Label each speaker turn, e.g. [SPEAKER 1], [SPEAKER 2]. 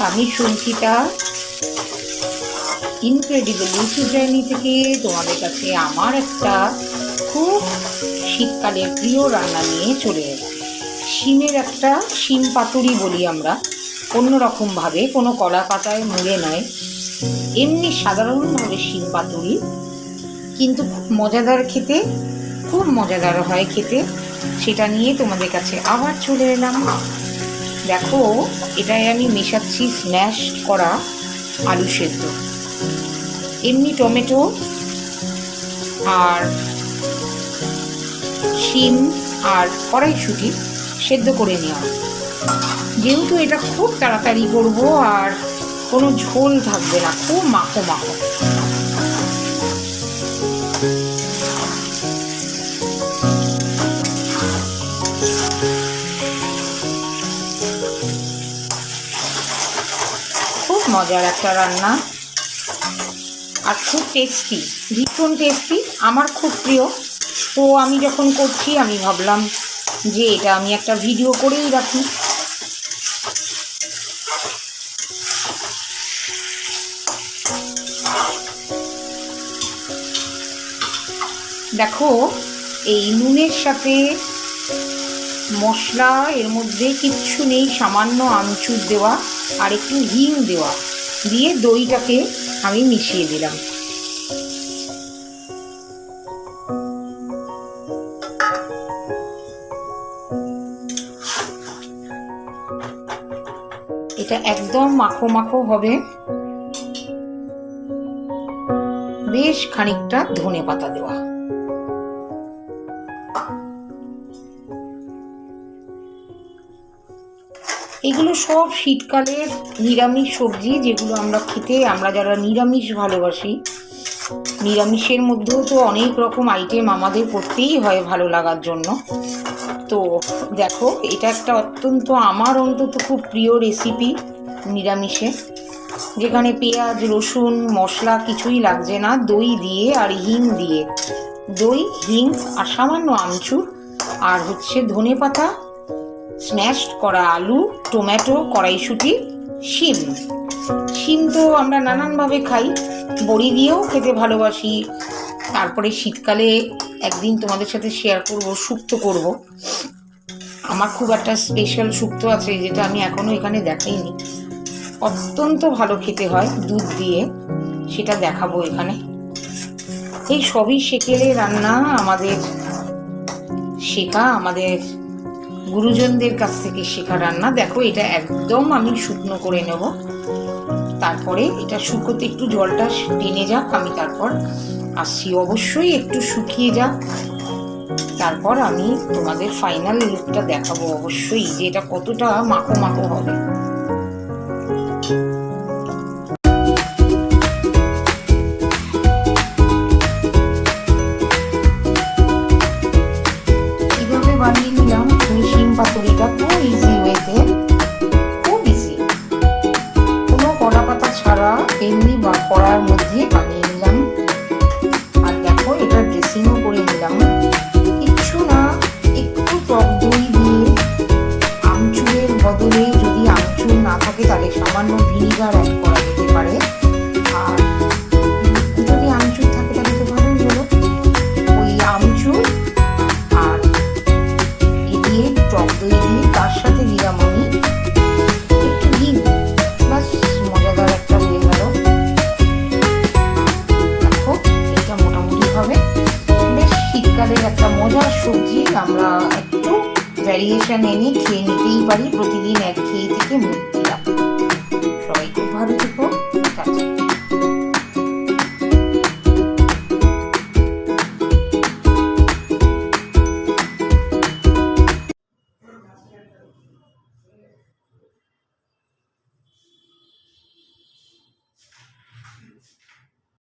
[SPEAKER 1] আমি Sanchita incredible YouTube journey থেকে তোমাদের কাছে আমার একটা খুব শীতকালের প্রিয় রান্না নিয়ে চলে এলাম। শিমের একটা শিম পাতুরি বলি আমরা। অন্যরকমভাবে কোনো কলা পাতায় মুড়ে নয়। এমনি সাধারণভাবে শিম পাতুরি। কিন্তু খুব মজাদার খেতে, খুব মজাদার হয় খেতে। সেটা নিয়ে তোমাদের কাছে আবার চলে এলাম। দেখো এটাই আমি মেশাচ্ছি স্ম্যাশ করা আলু সেদ্ধ। এমনি টমেটো আর শিম আর কড়াইশুটি সেদ্ধ করে নেওয়া যেহেতু এটা খুব তাড়াতাড়ি করব আর কোনো ঝোল থাকবে না, খুব মাখো মাখো। মজার একটা রান্না। আর খুব টেস্টি ভীষণ টেস্টি আমার খুব প্রিয়। তো আমি যখন করছি, আমি ভাবলাম যে এটা আমি একটা ভিডিও করেই রাখি। দেখো, এই নুনের সাথে মশলা, এর মধ্যে কিচ্ছু নেই, সামান্য আমচুর দেওয়া। আর একটু হিং দেওয়া দিয়ে দইটাকে আমি মিশিয়ে দিলাম। এটা একদম মাখো মাখো হবে। বেশ খানিকটা ধনে পাতা দেওয়া। এগুলো সব শীতকালের নিরামিষ সবজি, যেগুলো আমরা খেতে, আমরা যারা নিরামিষ ভালোবাসি, নিরামিষের মধ্যেও তো অনেক রকম আইটেম আমাদের করতেই হয় ভালো লাগার জন্য। তো দেখো, এটা একটা অত্যন্ত, আমার অন্তত খুব প্রিয় রেসিপি নিরামিষে, যেখানে পেঁয়াজ, রসুন, মশলা কিছুই লাগছে না, দই দিয়ে আর হিং দিয়ে। দই, হিং আর সামান্য আমচুর আর হচ্ছে ধনে পাতা স্ম্যাশড করা আলু টমেটো কড়াইশুঁটি, শিম। শিম তো আমরা নানানভাবে খাই, বড়ি দিয়েও খেতে ভালোবাসি। তারপরে শীতকালে একদিন তোমাদের সাথে শেয়ার করব, শুক্তো করব। আমার খুব একটা স্পেশাল শুক্তো আছে, যেটা আমি এখনও এখানে দেখাইনি। অত্যন্ত ভালো খেতে হয়, দুধ দিয়ে। সেটা দেখাবো এখানে। এই সবই সেকেলে রান্না আমাদের শেখা, আমাদের গুরুজনদের কাছ থেকে শেখা রান্না। দেখো, এটা একদম আমি শুকনো করে নেব। তারপরে এটা শুকোতে একটু জলটা টেনে যাক, আমি তারপর আসছি। অবশ্যই একটু শুকিয়ে যাক। তারপর আমি তোমাদের ফাইনাল লুকটা দেখাবো অবশ্যই, যে এটা কতটা মাখো মাখো হবে। সামান্য ভিনিগার অ্যাড করা যেতে পারে। আমচুর ওই আমচুর আর তার সাথে মজাদার একটা হয়ে দেখো, এটা হবে। বেশ শীতকালের একটা মজার সবজি। আমরা একটু ভ্যারিয়েশন এনে খেয়ে নিতেই পারি। প্রতিদিন এক খেয়ে থেকে মুক্তি।